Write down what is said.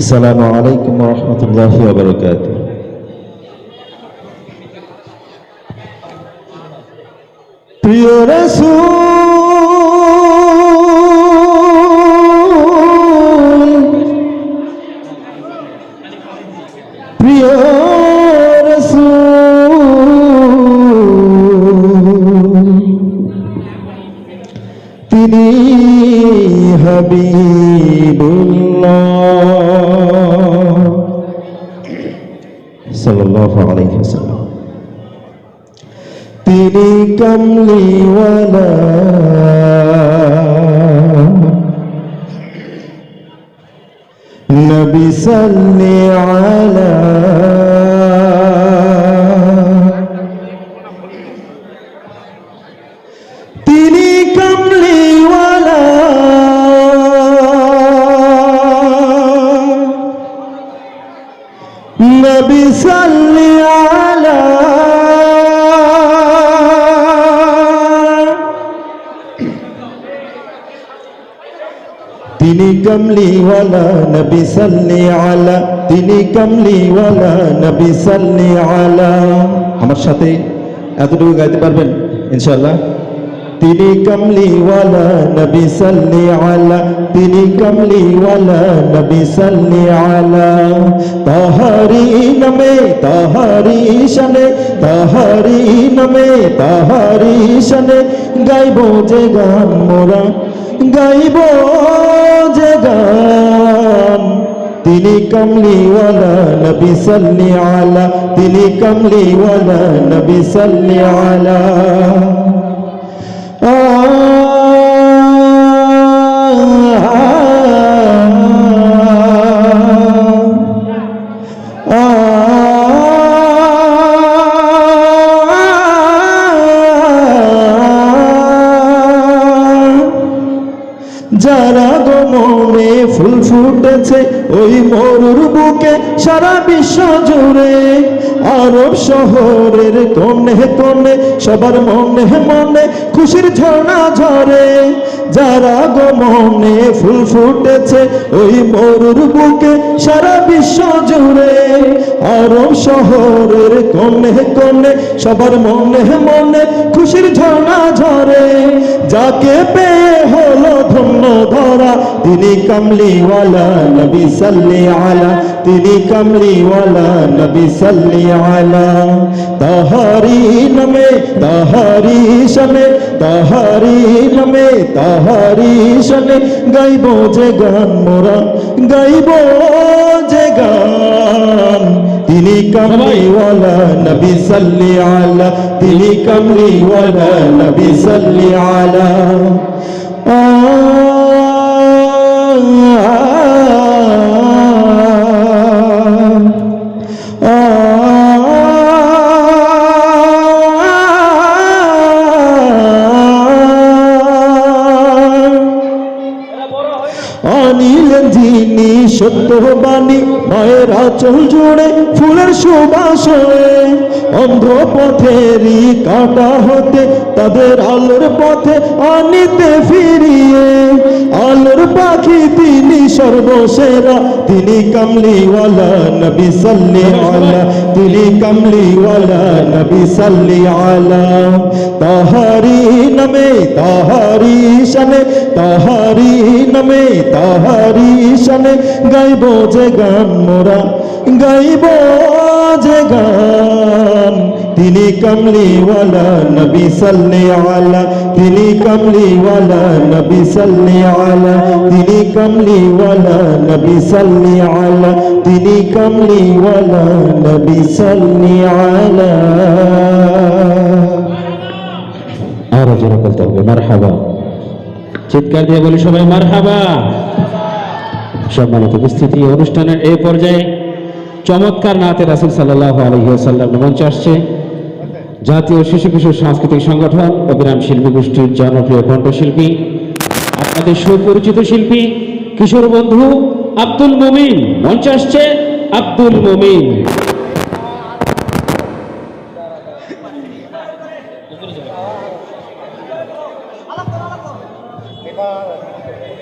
السلام عليكم ورحمة الله وبركاته প্রিয় রসুল প্রিয় রসুল তিনি হাবিবুল্লাহ সাল্লাল্লাহু আলাইহি ওয়াসাল্লাম। তিনি কমলিওয়ালা নবী সাল্লি আলা তিনি কমলিওয়ালা নবী সাল্লি আলা, তিনি কমলিওয়ালা নবী সাল্লি আলা। আমার সাথে এতটুকু গাইতে পারবেন, ইনশাআল্লাহ? তিনি কমলিওয়ালা নবী সাল্লি আলা, তিনি কমলিওয়ালা নবী সাল্লি আলা। তাহারি নমে তাহারি শনে তাহারি নমে তাহারি শনে গাইব যে গান মোরা, গাইব তিনি কমলিওয়ালা নবী সাল্লি আলা তিনি কমলিওয়ালা নবী সাল্লি আলা। যারা গমনে ফুল ফুটেছে, ওই মরুর বুকে সারা বিশ্ব জুড়ে। আরব শহরের কোণে কোণে, সবার মনে মনে খুশির ঝর্ণা ঝরে। যারা গমনে ফুল ফুটেছে, ওই মরুর বুকে সারা বিশ্ব জুড়ে। আরব শহরের কোণে কোণে, সবার মনে মনে খুশির ঝর্ণা ঝরে। যাকে পেয়ে হলো ধন্য ধরা তিনি কমলিওয়ালা নবী সাল্লি আলা, তিনি কমলিওয়ালা নবী সাল্লি আলা। তাহারি নমে তাহারি শনে তাহারি নমে তাহারি শনে গাইব যে গান মোরা, গাইব যে গান। তিনি কমলিওয়ালা নবী সাল্লি আলা তিনি কমলিওয়ালা নবী সাল্লি আলা। অনিলেন যিনি সত্যবাণী মায়ের আচল জুড়ে, ফুলের সুবাস অন্ধ পথেরই কাটা হতে তাদের আলোর পথে আনিতে ফিরিয়ে। আলোর পাখি তিনি সর্বসেরা, তিনি কামলিওয়ালা নবী সাল্লি আলা তিনি কামলিওয়ালা নবী সাল্লি আলা তাহারি নমে তাহারি শনে তাহারি নমে তাহারি শনে গাইব যে গান মোরা, গাইব যে গান। তিনি কমলিওয়ালা, নবী সাল্লি আলা তিনি কমলিওয়ালা, নবী সাল্লি আলা তিনি কমলিওয়ালা, নবী সাল্লি আলা তিনি কমলিওয়ালা, নবী সাল্লি আলা আরও জোরে বলতে হবে, মারহাবা। চিৎকার দিয়ে বলি সবাই মার হাবা সম্মানিত উপস্থিতি অনুষ্ঠানের এই পর্যায়ে চমৎকার নাতে রাসুল সাল্লাহ আলহিহাসাল্লাম মঞ্চ আসছে। জাতীয় শিশু কিশোর সাংস্কৃতিক সংগঠন অবিরাম শিল্পী গোষ্ঠীর জনপ্রিয় কণ্ঠশিল্পী, আপনাদের সুপরিচিত শিল্পী, কিশোর বন্ধু আব্দুল মমিন। মঞ্চ আসছে আব্দুল মমিন। 제가